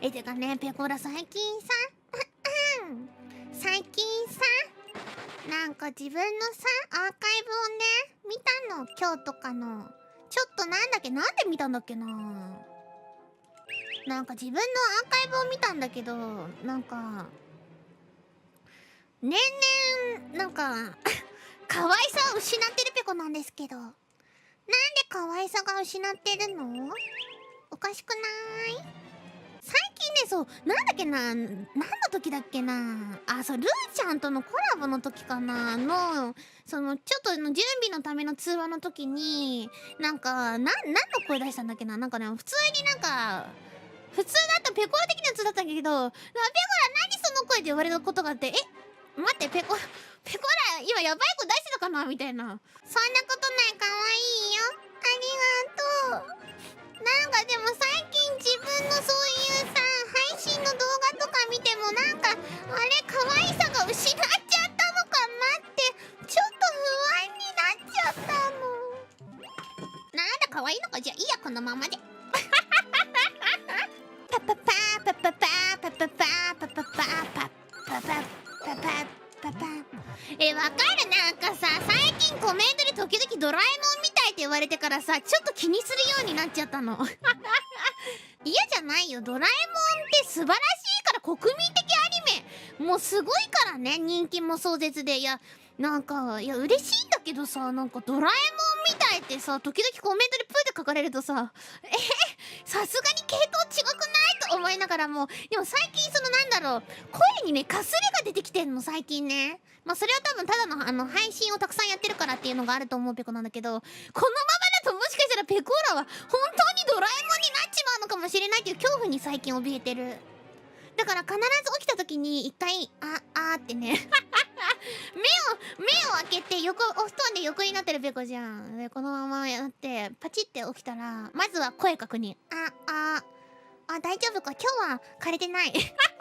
えてかねペコラ最近さ最近さなんか自分のさアーカイブをね見たの今日とかの。ちょっとなんだっけなんで見たんだっけな。なんか自分のアーカイブを見たんだけどなんか年々なんか 可愛さを失ってるペコなんですけど。なんで可愛さが失ってるの？そうなんだっけな何の時だっけな。あそうルーちゃんとのコラボの時かなの。そのちょっとの準備のための通話の時になんか何の声出したんだっけな。なんかね普通になんか普通だったペコラ的なやつだったんだけど「ペコラ何その声」って言われることがあって「え待ってペコペコラ今やばい声出してたかな?」みたいな。そんなことないかわいい。あれ可愛さが失っちゃったのかなってちょっと不安になっちゃったのなんだ可愛いのかじゃあいいやこのままで。パパパパパパパパパパパパパパパパパパパえわかる。なんかさ最近コメントで時々ドラえもんみたいって言われてからさちょっと気にするようになっちゃったの。嫌じゃないよ。ドラえもんって素晴らしいから国民的もうすごいからね人気も壮絶で。いやなんかいや嬉しいんだけどさなんかドラえもんみたいってさ時々コメントでプーで書かれるとさえさすがに系統違くないと思いながらもでも最近そのなんだろう声にねかすれが出てきてんの最近ね。まあそれは多分ただのあの配信をたくさんやってるからっていうのがあると思うペコなんだけどこのままだともしかしたらペコーラは本当にドラえもんになっちまうのかもしれないっていう恐怖に最近怯えてる。だから必ず起きた時に一回ああーってね。目を目を開けて横お布団で横になってるべこじゃん。でこのままやってパチって起きたらまずは声確認。あああ大丈夫か。今日は枯れてない。